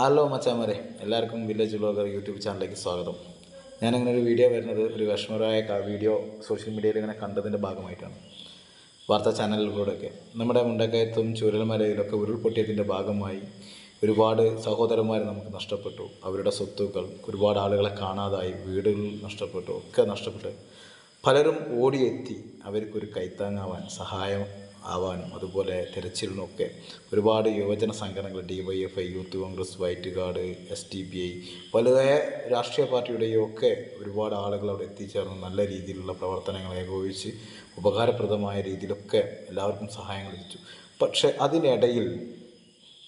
Hello മച്ചാമരെ. എല്ലാവർക്കും village blogger YouTube ചാനലിലേക്ക് സ്വാഗതം. ഞാനിങ്ങനെ ഒരു വീഡിയോ വരുന്നത് ഒരു വിഷമകരമായ വീഡിയോ സോഷ്യൽ മീഡിയയിൽ ഇങ്ങനെ കണ്ടതിന്റെ ഭാഗമായിട്ടാണ്. വാർത്താ ചാനലുകളിലൂടെയൊക്കെ നമ്മുടെ മുണ്ടക്കയത്തും ചൂരൽമലയിലൊക്കെ ഉരുൾപൊട്ടിയതിന്റെ ഭാഗമായി ഒരുപാട് സഹോദരന്മാർ നമുക്ക് നഷ്ടപ്പെട്ടു. അവരുടെ സ്വത്തുക്കൾ ഒരുപാട് ആളുകളെ കാണാതായി വീടുകൾ നഷ്ടപ്പെട്ടു ഒക്കെ നഷ്ടപ്പെട്ടു പലരും ഓടിയെത്തി. അവർക്കൊരു കൈത്താങ്ങാവാൻ സഹായം ആവാനും അതുപോലെ തിരച്ചിലിനൊക്കെ ഒരുപാട് യുവജന സംഘടനകൾ D Y F I youth Congress white guard S T P I പല രാഷ്ട്രീയ പാർട്ടിയുടെയും ഒക്കെ ഒരുപാട് ആളുകൾ അവിടെ എത്തിച്ചേർന്ന് നല്ല രീതിയിലുള്ള പ്രവർത്തനങ്ങൾ ഏകോപിച്ച് ഉപകാരപ്രദമായ രീതിയിലൊക്കെ എല്ലാവർക്കും സഹായങ്ങൾ ലഭിച്ചു. പക്ഷേ അതിനിടയിൽ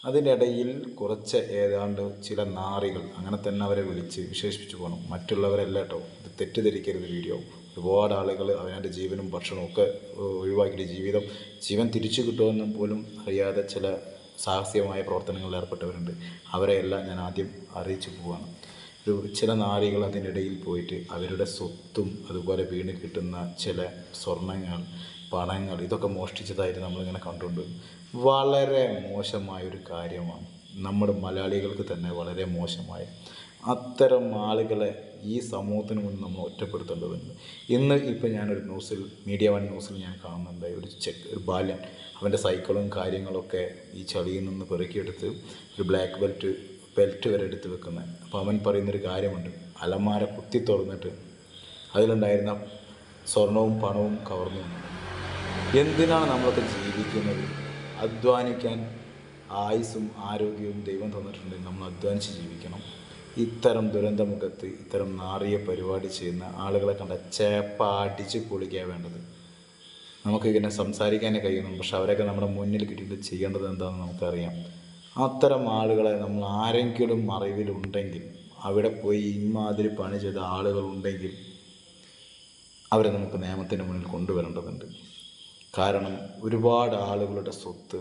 അതിനിടയിൽ കുറച്ച് ഏതാണ്ട് ചില നാറികൾ അങ്ങനെ തന്നെ അവരെ വിളിച്ച് വിശേഷിപ്പിച്ചു പോകണം. മറ്റുള്ളവരല്ല കേട്ടോ ഇത് തെറ്റിദ്ധരിക്കരുത് വീഡിയോ. ഒരുപാട് ആളുകൾ അവനവന്റെ ജീവനും ഭക്ഷണവും ഒക്കെ ഒഴിവാക്കിയിട്ട് ജീവിതം ജീവൻ തിരിച്ചു കിട്ടുമെന്നും പോലും അറിയാതെ ചില സാഹസികമായ പ്രവർത്തനങ്ങളിൽ ഏർപ്പെട്ടവരുണ്ട്. അവരെയെല്ലാം ഞാൻ ആദ്യം അറിയിച്ചു പോവാണ്. ഒരു ചില നാരികൾ അതിനിടയിൽ പോയിട്ട് അവരുടെ സ്വത്തും അതുപോലെ വീണ് കിട്ടുന്ന ചില സ്വർണങ്ങൾ പണങ്ങൾ ഇതൊക്കെ മോഷ്ടിച്ചതായിട്ട് നമ്മളിങ്ങനെ കണ്ടുകൊണ്ട് വളരെ മോശമായൊരു കാര്യമാണ്. നമ്മുടെ മലയാളികൾക്ക് തന്നെ വളരെ മോശമായ അത്തരം ആളുകളെ ഈ സമൂഹത്തിന് മുന്നിൽ നമ്മൾ ഒറ്റപ്പെടുത്തേണ്ടതുണ്ട്. ഇന്ന് ഇപ്പോൾ ഞാനൊരു ന്യൂസിൽ മീഡിയ വൺ ന്യൂസിൽ ഞാൻ കാണുന്നുണ്ട് ഒരു ചെക്ക് ഒരു ബാലൻ അവന്റെ സൈക്കിളും കാര്യങ്ങളൊക്കെ ഈ ചളിയിൽ നിന്ന് പെറുക്കിയെടുത്ത് ഒരു ബ്ലാക്ക് ബെൽറ്റ് ബെൽറ്റ് വരെ എടുത്ത് വെക്കുന്നത് അപ്പോൾ അവൻ പറയുന്നൊരു കാര്യമുണ്ട്. അലമാര കുത്തി തുറന്നിട്ട് അതിലുണ്ടായിരുന്ന സ്വർണവും പണവും കവർന്നു. എന്തിനാണ് നമ്മളൊക്കെ ജീവിക്കുന്നത്? അധ്വാനിക്കാൻ ആയുസ്സും ആരോഗ്യവും ദൈവം തന്നിട്ടുണ്ടെങ്കിൽ നമ്മൾ അധ്വാനിച്ച് ജീവിക്കണം. ഇത്തരം ദുരന്തമുഖത്ത് ഇത്തരം നാറിയ പരിപാടി ചെയ്യുന്ന ആളുകളെ കണ്ട ചേപ്പ അടിച്ച് പൊളിക്കുക വേണ്ടത്. നമുക്ക് ഇങ്ങനെ സംസാരിക്കാനേ കഴിയുന്നു പക്ഷെ അവരൊക്കെ നമ്മുടെ മുന്നിൽ കിട്ടിയിട്ട് ചെയ്യേണ്ടത് എന്താണെന്ന് നമുക്കറിയാം. അത്തരം ആളുകളെ നമ്മൾ ആരെങ്കിലും അറിവിലുണ്ടെങ്കിൽ അവിടെ പോയി ഇമാതിരി പണി ചെയ്ത ആളുകളുണ്ടെങ്കിൽ അവരെ നമുക്ക് നിയമത്തിന് മുന്നിൽ കൊണ്ടുവരേണ്ടതുണ്ട്. കാരണം ഒരുപാട് ആളുകളുടെ സ്വത്ത്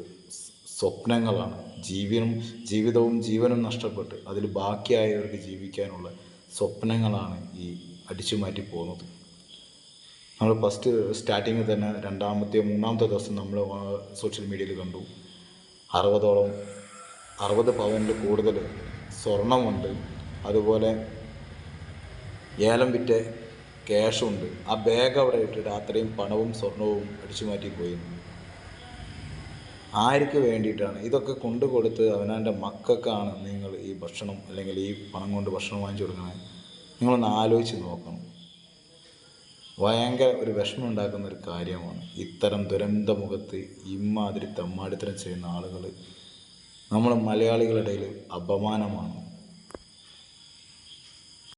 സ്വപ്നങ്ങളാണ്. ജീവനും ജീവിതവും ജീവനും നഷ്ടപ്പെട്ട് അതിൽ ബാക്കിയായവർക്ക് ജീവിക്കാനുള്ള സ്വപ്നങ്ങളാണ് ഈ അടിച്ചു മാറ്റി പോകുന്നത്. നമ്മൾ ഫസ്റ്റ് സ്റ്റാർട്ടിങ്ങിൽ തന്നെ രണ്ടാമത്തെ മൂന്നാമത്തെ ദിവസം നമ്മൾ സോഷ്യൽ മീഡിയയിൽ കണ്ടു. അറുപതോളം അറുപത് പവനിൽ കൂടുതൽ സ്വർണമുണ്ട്. അതുപോലെ ഏലം വിറ്റ് ക്യാഷുണ്ട് ആ ബാഗ് അവിടെ ഇട്ടിട്ട് അത്രയും പണവും സ്വർണവും അടിച്ചു മാറ്റി പോയി. ആർക്ക് വേണ്ടിയിട്ടാണ്. ഇതൊക്കെ കൊണ്ടു കൊടുത്ത് അവനവന്റെ മക്കൾക്കാണ് നിങ്ങൾ ഈ ഭക്ഷണം അല്ലെങ്കിൽ ഈ പണം കൊണ്ട് ഭക്ഷണം വാങ്ങിച്ചു കൊടുക്കണേ നിങ്ങളൊന്ന് ആലോചിച്ച് നോക്കണം. ഭയങ്കര ഒരു വിഷമം ഉണ്ടാക്കുന്ന ഒരു കാര്യമാണ്. ഇത്തരം ദുരന്തമുഖത്ത് ഇമ്മാതിരി തമ്മാടിത്തരം ചെയ്യുന്ന ആളുകൾ നമ്മൾ മലയാളികളുടെ അപമാനമാണ്.